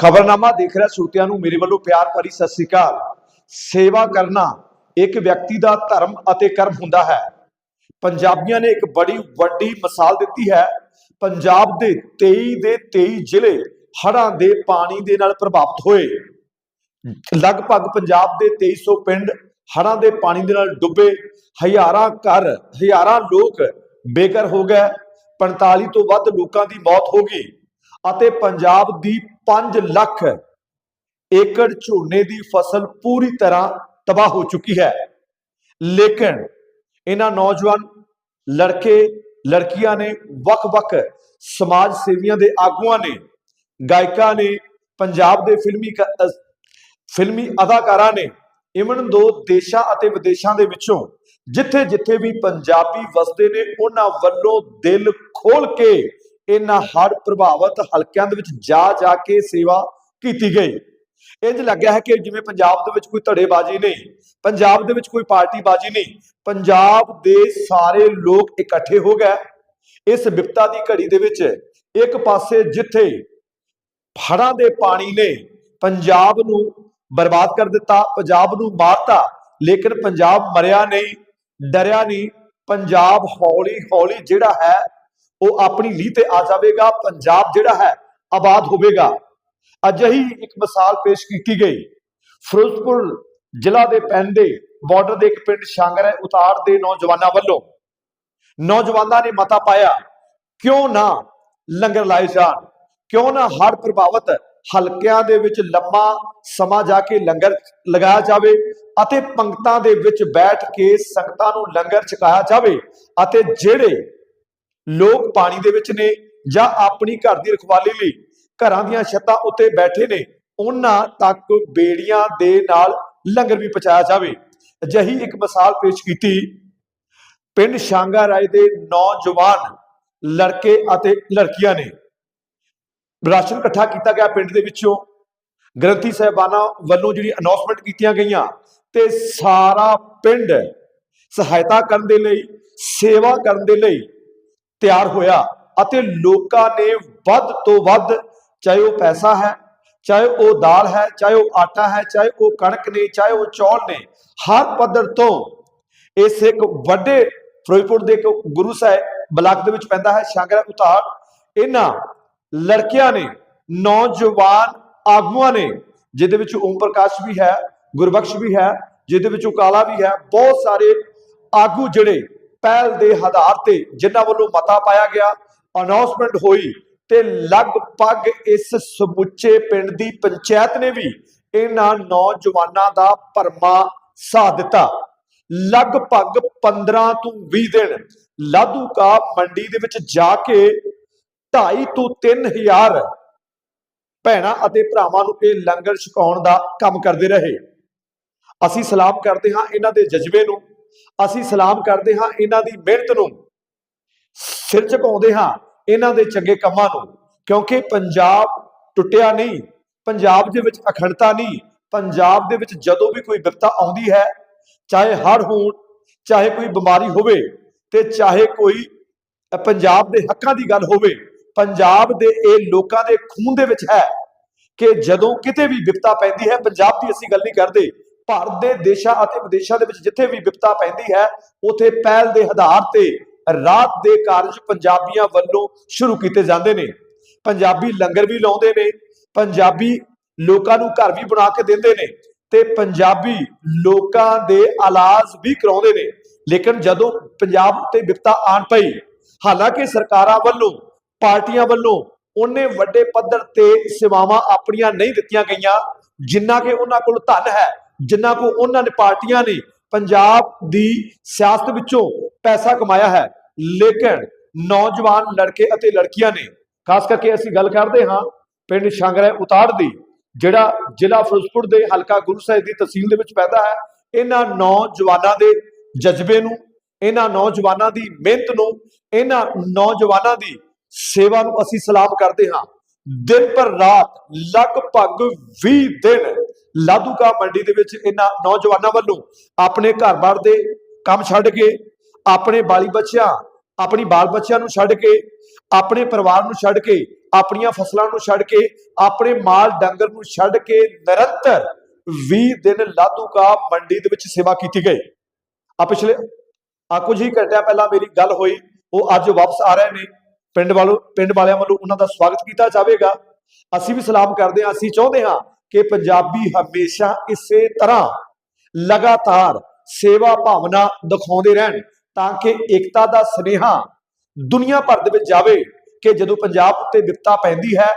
ਖਬਰਨਾਮਾ ਦੇਖ ਰਿਹਾ ਸਰੋਤਿਆਂ ਨੂੰ ਮੇਰੇ ਵੱਲੋਂ ਪਿਆਰ ਭਰੀ ਸਤਿ ਸ੍ਰੀ ਅਕਾਲ। ਸੇਵਾ ਕਰਨਾ ਇੱਕ ਵਿਅਕਤੀ ਦਾ ਧਰਮ ਅਤੇ ਕਰਮ ਹੁੰਦਾ ਹੈ। ਪੰਜਾਬੀਆਂ ਨੇ ਇੱਕ ਬੜੀ ਵੱਡੀ ਮਿਸਾਲ ਦਿੱਤੀ ਹੈ। ਪੰਜਾਬ ਦੇ 23 ਦੇ 23 ਜ਼ਿਲ੍ਹੇ ਹੜ੍ਹਾਂ ਦੇ ਪਾਣੀ ਦੇ ਨਾਲ ਪ੍ਰਭਾਵਿਤ ਹੋਏ। ਲਗਭਗ ਪੰਜਾਬ ਦੇ 2300 ਪਿੰਡ ਹੜ੍ਹਾਂ ਦੇ ਪਾਣੀ ਦੇ ਨਾਲ ਡੁੱਬੇ। ਹਜ਼ਾਰਾਂ ਘਰ, ਹਜ਼ਾਰਾਂ ਲੋਕ ਬੇਘਰ ਹੋ ਗਏ। 45 ਤੋਂ ਵੱਧ ਲੋਕਾਂ ਦੀ ਮੌਤ ਹੋ ਗਈ ਅਤੇ ਪੰਜਾਬ ਦੀ 5 ਲੱਖ ਏਕੜ ਝੋਨੇ ਦੀ ਫਸਲ ਪੂਰੀ ਤਰ੍ਹਾਂ ਤਬਾਹ ਹੋ ਚੁੱਕੀ ਹੈ। ਲੇਕਿਨ ਇਹਨਾਂ ਨੌਜਵਾਨ ਲੜਕੇ, ਲੜਕੀਆਂ ਨੇ ਵੱਖ-ਵੱਖ ਸਮਾਜ ਸੇਵੀਆਂ ਦੇ ਆਗੂਆਂ ਨੇ, ਗਾਇਕਾਂ ਨੇ, ਪੰਜਾਬ ਦੇ ਫਿਲਮੀ ਕ- ਫਿਲਮੀ ਅਦਾਕਾਰਾਂ ਨੇ ਇਵਨ ਦੋ ਦੇਸ਼ਾਂ ਅਤੇ ਵਿਦੇਸ਼ਾਂ ਦੇ ਵਿੱਚੋਂ ਜਿੱਥੇ ਜਿੱਥੇ ਵੀ ਪੰਜਾਬੀ ਵਸਦੇ ਨੇ, ਉਹਨਾਂ ਵੱਲੋਂ ਦਿਲ ਖੋਲ ਕੇ ਇਹਨਾਂ ਹੜ ਪ੍ਰਭਾਵਿਤ ਹਲਕਿਆਂ ਦੇ ਵਿੱਚ ਜਾ ਜਾ ਕੇ ਸੇਵਾ ਕੀਤੀ ਗਈ। ਇੰਜ ਲੱਗਿਆ ਹੈ ਕਿ ਜਿਵੇਂ ਪੰਜਾਬ ਦੇ ਵਿੱਚ ਕੋਈ ਧੜੇਬਾਜ਼ੀ ਨਹੀਂ, ਪੰਜਾਬ ਦੇ ਵਿੱਚ ਕੋਈ ਪਾਰਟੀਬਾਜ਼ੀ ਨਹੀਂ, ਪੰਜਾਬ ਦੇ ਸਾਰੇ ਲੋਕ ਇਕੱਠੇ ਹੋ ਗਏ। ਇਸ ਵਿਪਤਾ ਦੀ ਘੜੀ ਦੇ ਵਿੱਚ ਇੱਕ ਪਾਸੇ ਜਿੱਥੇ ਹੜ੍ਹਾਂ ਦੇ ਪਾਣੀ ਨੇ ਪੰਜਾਬ ਨੂੰ ਬਰਬਾਦ ਕਰ ਦਿੱਤਾ, ਪੰਜਾਬ ਨੂੰ ਮਾਰਤਾ, ਲੇਕਿਨ ਪੰਜਾਬ ਮਰਿਆ ਨਹੀਂ, ਡਰਿਆ ਨਹੀਂ। ਪੰਜਾਬ ਹੌਲੀ ਹੌਲੀ ਜਿਹੜਾ ਹੈ ਉਹ ਆਪਣੀ ਲੀਹ ਤੇ ਆ ਜਾਵੇਗਾ, ਪੰਜਾਬ ਜਿਹੜਾ ਹੈ ਆਬਾਦ ਹੋਵੇਗਾ। ਅਜਿਹੀ ਇੱਕ ਮਿਸਾਲ ਪੇਸ਼ ਕੀਤੀ ਗਈ। ਫਿਰੋਜ਼ਪੁਰ ਜ਼ਿਲ੍ਹਾ ਦੇ ਪੈਂਦੇ ਬਾਰਡਰ ਦੇ ਇੱਕ ਪਿੰਡ ਸ਼ਾਂਗਰੇ ਉਤਾਰ ਦੇ ਨੌਜਵਾਨਾਂ ਵੱਲੋਂ। ਨੌਜਵਾਨਾਂ ਨੇ ਮਤਾ ਪਾਇਆ, ਕਿਉਂ ਨਾ ਲੰਗਰ ਲਾਏ ਜਾਣ? ਕਿਉਂ ਨਾ ਹੜ੍ਹ ਪ੍ਰਭਾਵਿਤ ਹਲਕਿਆਂ ਦੇ ਵਿੱਚ ਲੰਮਾ ਸਮਾਂ ਜਾ ਕੇ ਲੰਗਰ ਲਗਾਇਆ ਜਾਵੇ ਅਤੇ ਪੰਕਤਾਂ ਦੇ ਵਿੱਚ ਬੈਠ ਕੇ ਸੰਗਤਾਂ ਨੂੰ ਲੰਗਰ ਛਕਾਇਆ ਜਾਵੇ ਅਤੇ ਜਿਹੜੇ ਲੋਕ ਪਾਣੀ ਦੇ ਵਿੱਚ ਨੇ ਜਾਂ ਆਪਣੀ ਘਰ ਦੀ ਰਖਵਾਲੀ ਲਈ ਘਰਾਂ ਦੀਆਂ ਛੱਤਾਂ ਉੱਤੇ ਬੈਠੇ ਨੇ, ਉਹਨਾਂ ਤੱਕ ਬੇੜੀਆਂ ਦੇ ਨਾਲ ਲੰਗਰ ਵੀ ਪਹੁੰਚਾਇਆ ਜਾਵੇ। ਅਜਿਹੀ ਇੱਕ ਮਿਸਾਲ ਪੇਸ਼ ਕੀਤੀ ਪਿੰਡ ਸ਼ਾਂਗਾ ਰਾਏ ਦੇ ਨੌਜਵਾਨ ਲੜਕੇ ਅਤੇ ਲੜਕੀਆਂ ਨੇ। ਰਾਸ਼ਨ ਇਕੱਠਾ ਕੀਤਾ ਗਿਆ ਪਿੰਡ ਦੇ ਵਿੱਚੋਂ। ਗ੍ਰੰਥੀ ਸਾਹਿਬਾਨਾਂ ਵੱਲੋਂ ਜਿਹੜੀ ਅਨਾਉਂਸਮੈਂਟ ਕੀਤੀਆਂ ਗਈਆਂ ਤੇ ਸਾਰਾ ਪਿੰਡ ਸਹਾਇਤਾ ਕਰਨ ਦੇ ਲਈ, ਸੇਵਾ ਕਰਨ ਦੇ ਲਈ ਤਿਆਰ ਹੋਇਆ ਅਤੇ ਲੋਕਾਂ ਨੇ ਵੱਧ ਤੋਂ ਵੱਧ, ਚਾਹੇ ਉਹ ਪੈਸਾ ਹੈ, ਚਾਹੇ ਉਹ ਦਾਲ ਹੈ, ਚਾਹੇ ਉਹ ਆਟਾ ਹੈ, ਚਾਹੇ ਉਹ ਕਣਕ ਨੇ, ਚਾਹੇ ਉਹ ਚੌਲ ਨੇ, ਹਰ ਪੱਧਰ ਤੋਂ ਇਸ ਇੱਕ ਵੱਡੇ ਫਿਰੋਜ਼ਪੁਰ ਦੇ ਇੱਕ ਗੁਰੂ ਸਾਹਿਬ ਬਲਾਕ ਦੇ ਵਿੱਚ ਪੈਂਦਾ ਹੈ ਸ਼ਾਂਗਰਾ ਉਤਾਰ। ਇਹਨਾਂ ਲੜਕਿਆਂ ਨੇ, ਨੌਜਵਾਨ ਆਗੂਆਂ ਨੇ, ਜਿਹਦੇ ਵਿੱਚ ਓਮ ਪ੍ਰਕਾਸ਼ ਵੀ ਹੈ, ਗੁਰਬਖਸ਼ ਵੀ ਹੈ, ਜਿਹਦੇ ਵਿੱਚ ਕਾਲਾ ਵੀ ਹੈ, ਬਹੁਤ ਸਾਰੇ ਆਗੂ ਜਿਹੜੇ ਪਹਿਲ ਦੇ ਆਧਾਰ ਤੇ ਜਿਨ੍ਹਾਂ ਵੱਲੋਂ ਮਤਾ ਪਾਇਆ ਗਿਆ ਅਨਾਉਂਸਮੈਂਟ ਹੋਈ ਤੇ ਲਗਭਗ ਇਸ ਸਮੁੱਚੇ ਪਿੰਡ ਦੀ ਪੰਚਾਇਤ ਨੇ ਵੀ ਇਹਨਾਂ ਨੌਜਵਾਨਾਂ ਦਾ ਪਰਮਾ ਸਾਥ ਦਿੱਤਾ। ਲਗਭਗ 15 ਤੋਂ 20 ਦਿਨ ਲਾਧੂਕਾ ਮੰਡੀ ਦੇ ਵਿੱਚ ਜਾ ਕੇ 2.5 ਤੋਂ 3000 ਭੈਣਾਂ ਅਤੇ ਭਰਾਵਾਂ ਨੂੰ ਇਹ ਲੰਗਰ ਛਕਾਉਣ ਦਾ ਕੰਮ ਕਰਦੇ ਰਹੇ। ਅਸੀਂ ਸਲਾਮ ਕਰਦੇ ਹਾਂ ਇਹਨਾਂ ਦੇ ਜਜ਼ਬੇ ਨੂੰ। ਅਸੀਂ ਸਲਾਮ ਕਰਦੇ ਹਾਂ ਇਹਨਾਂ ਦੀ ਮਿਹਨਤ ਨੂੰ, ਸਿਰ ਝੁਕਾਉਂਦੇ ਹਾਂ ਇਹਨਾਂ ਦੇ ਚੰਗੇ ਕੰਮਾਂ ਨੂੰ, ਕਿਉਂਕਿ ਪੰਜਾਬ ਟੁੱਟਿਆ ਨਹੀਂ, ਪੰਜਾਬ ਦੇ ਵਿੱਚ ਅਖੰਡਤਾ ਨਹੀਂ, ਪੰਜਾਬ ਦੇ ਵਿੱਚ ਜਦੋਂ ਵੀ ਕੋਈ ਵਿਪਤਾ ਆਉਂਦੀ ਹੈ, ਚਾਹੇ ਹੜ੍ਹ ਹੋਣ, ਚਾਹੇ ਕੋਈ ਬਿਮਾਰੀ ਹੋਵੇ ਤੇ ਚਾਹੇ ਕੋਈ ਪੰਜਾਬ ਦੇ ਹੱਕਾਂ ਦੀ ਗੱਲ ਹੋਵੇ, ਪੰਜਾਬ ਦੇ ਇਹ ਲੋਕਾਂ ਦੇ ਖੂਨ ਦੇ ਵਿੱਚ ਹੈ ਕਿ ਜਦੋਂ ਕਿਤੇ ਵੀ ਵਿਪਤਾ ਪੈਂਦੀ ਹੈ, ਪੰਜਾਬ ਦੀ ਅਸੀਂ ਗੱਲ ਨਹੀਂ ਕਰਦੇ ਭਾਰਤ ਦੇ ਦੇਸ਼ਾਂ ਅਤੇ ਵਿਦੇਸ਼ਾਂ ਦੇ ਵਿੱਚ ਜਿੱਥੇ ਵੀ ਵਿਪਤਾ ਪੈਂਦੀ ਹੈ, ਉਥੇ ਪਹਿਲ ਦੇ ਆਧਾਰ ਤੇ ਰਾਤ ਦੇ ਕਾਰਜ ਪੰਜਾਬੀਆਂ ਵੱਲੋਂ ਸ਼ੁਰੂ ਕੀਤੇ ਜਾਂਦੇ ਨੇ। ਪੰਜਾਬੀ ਲੰਗਰ ਵੀ ਲਾਉਂਦੇ ਨੇ, ਪੰਜਾਬੀ ਲੋਕਾਂ ਨੂੰ ਘਰ ਵੀ ਬਣਾ ਕੇ ਦਿੰਦੇ ਨੇ ਤੇ ਪੰਜਾਬੀ ਲੋਕਾਂ ਦੇ ਇਲਾਜ ਵੀ ਕਰਾਉਂਦੇ ਨੇ। ਲੇਕਿਨ ਜਦੋਂ ਪੰਜਾਬ ਉੱਤੇ ਵਿਪਤਾ ਆਣ ਪਈ, ਹਾਲਾਂਕਿ ਸਰਕਾਰਾਂ ਵੱਲੋਂ, ਪਾਰਟੀਆਂ ਵੱਲੋਂ ਉਹਨੇ ਵੱਡੇ ਪੱਧਰ ਤੇ ਸੇਵਾਵਾਂ ਆਪਣੀਆਂ ਨਹੀਂ ਦਿੱਤੀਆਂ ਗਈਆਂ, ਜਿੰਨਾ ਕਿ ਉਹਨਾਂ ਕੋਲ ਧਨ ਹੈ ਜਿੰਨਾ ਕੋ ਉਹਨਾਂ ਨੇ ਪਾਰਟੀਆਂ ਨੇ ਪੰਜਾਬ ਦੀ ਸਿਆਸਤ ਵਿੱਚੋਂ ਪੈਸਾ ਕਮਾਇਆ ਹੈ, ਲੇਕਿਨ ਨੌਜਵਾਨ ਲੜਕੇ ਅਤੇ ਲੜਕੀਆਂ ਨੇ, ਖਾਸ ਕਰਕੇ ਅਸੀਂ ਗੱਲ ਕਰਦੇ ਹਾਂ ਪਿੰਡ ਸ਼ਾਂਗਰੇ ਉਤਾੜ ਦੀ, ਜਿਹੜਾ ਜ਼ਿਲ੍ਹਾ ਫਿਰੋਜ਼ਪੁਰ ਦੇ ਹਲਕਾ ਗੁਰੂ ਸਾਹਿਬ ਦੀ ਤਹਿਸੀਲ ਦੇ ਵਿੱਚ ਪੈਦਾ ਹੈ, ਇਹਨਾਂ ਨੌਜਵਾਨਾਂ ਦੇ ਜਜ਼ਬੇ ਨੂੰ, ਇਹਨਾਂ ਨੌਜਵਾਨਾਂ ਦੀ ਮਿਹਨਤ ਨੂੰ, ਇਹਨਾਂ ਨੌਜਵਾਨਾਂ ਦੀ ਸੇਵਾ ਨੂੰ ਅਸੀਂ ਸਲਾਮ ਕਰਦੇ ਹਾਂ। ਦਿਨ ਪਰ ਰਾਤ ਲਗਭਗ 20 ਦਿਨ ਲਾਧੂਕਾ ਮੰਡੀ ਦੇ ਵਿੱਚ ਇਹਨਾਂ ਨੌਜਵਾਨਾਂ ਵੱਲੋਂ ਆਪਣੇ ਘਰ-ਬਾਰ ਦੇ ਕੰਮ ਛੱਡ ਕੇ, ਆਪਣੇ ਬਾਲੀ ਬੱਚਿਆਂ, ਆਪਣੀ ਬਾਲ ਬੱਚਿਆਂ ਨੂੰ ਛੱਡ ਕੇ, ਆਪਣੇ ਪਰਿਵਾਰ ਨੂੰ ਛੱਡ ਕੇ, ਆਪਣੀਆਂ ਫਸਲਾਂ ਨੂੰ ਛੱਡ ਕੇ, ਆਪਣੇ ਮਾਲ ਡੰਗਰ ਨੂੰ ਛੱਡ ਕੇ ਨਿਰੰਤਰ 20 ਦਿਨ ਲਾਧੂਕਾ ਮੰਡੀ ਦੇ ਵਿੱਚ ਸੇਵਾ ਕੀਤੀ ਗਈ। ਆ ਪਿਛਲੇ ਆ ਕੁਝ ਹੀ ਘੰਟਿਆਂ ਪਹਿਲਾਂ ਮੇਰੀ ਗੱਲ ਹੋਈ, ਉਹ ਅੱਜ ਵਾਪਸ ਆ ਰਹੇ ਨੇ। ਪਿੰਡ ਵਾਲੋ, ਪਿੰਡ ਵਾਲਿਆਂ ਵੱਲੋਂ ਉਹਨਾਂ ਦਾ ਸਵਾਗਤ ਕੀਤਾ ਜਾਵੇਗਾ। ਅਸੀਂ ਵੀ ਸਲਾਮ ਕਰਦੇ ਹਾਂ, ਅਸੀਂ ਚਾਹੁੰਦੇ ਹਾਂ ਕਿ ਪੰਜਾਬੀ ਹਮੇਸ਼ਾ ਇਸੇ ਤਰ੍ਹਾਂ ਲਗਾਤਾਰ ਸੇਵਾ ਭਾਵਨਾ ਦਿਖਾਉਂਦੇ ਰਹਿਣ ਤਾਂ ਕਿ ਏਕਤਾ ਦਾ ਸਨੇਹਾ ਦੁਨੀਆ ਭਰ ਦੇ ਵਿੱਚ ਜਾਵੇ ਕਿ ਜਦੋਂ ਪੰਜਾਬ ਉੱਤੇ ਵਿਪਤਾ ਪੈਂਦੀ ਹੈ,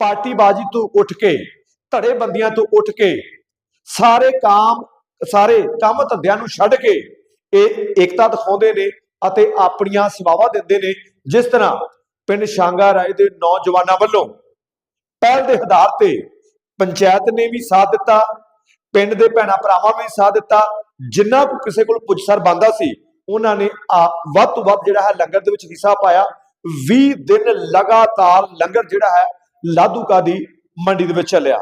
ਪਾਰਟੀਬਾਜ਼ੀ ਤੋਂ ਉੱਠ ਕੇ ਧੜੇ ਤੋਂ ਉੱਠ ਕੇ, ਸਾਰੇ ਕਾਮ, ਸਾਰੇ ਕੰਮ ਧੰਦਿਆਂ ਨੂੰ ਛੱਡ ਕੇ ਇਹ ਏਕਤਾ ਦਿਖਾਉਂਦੇ ਨੇ ਅਤੇ ਆਪਣੀਆਂ ਸੇਵਾਵਾਂ ਦਿੰਦੇ ਨੇ, ਜਿਸ ਤਰ੍ਹਾਂ ਪਿੰਡ ਸ਼ਾਂਗਾ ਰਾਏ ਦੇ ਨੌਜਵਾਨਾਂ ਵੱਲੋਂ ਪਹਿਲ ਦੇ ਆਧਾਰ ਤੇ ਪੰਚਾਇਤ ਨੇ ਵੀ ਸਾਥ ਦਿੱਤਾ, ਪਿੰਡ ਦੇ ਭੈਣਾ ਭਰਾਵਾਂ ਨੇ ਵੀ ਸਾਥ ਦਿੱਤਾ, ਜਿੰਨਾ ਕੋ ਕਿਸੇ ਕੋਲ ਪੁੱਛਸਰ ਬੰਦਾ ਸੀ, ਉਹਨਾਂ ਨੇ ਆ- ਵੱਧ ਤੋਂ ਵੱਧ ਜਿਹੜਾ ਹੈ ਲੰਗਰ ਦੇ ਵਿੱਚ ਹਿੱਸਾ ਪਾਇਆ। 20 ਦਿਨ ਲਗਾਤਾਰ ਲੰਗਰ ਜਿਹੜਾ ਹੈ ਲਾਧੂਕਾ ਦੀ ਮੰਡੀ ਦੇ ਵਿੱਚ ਚੱਲਿਆ।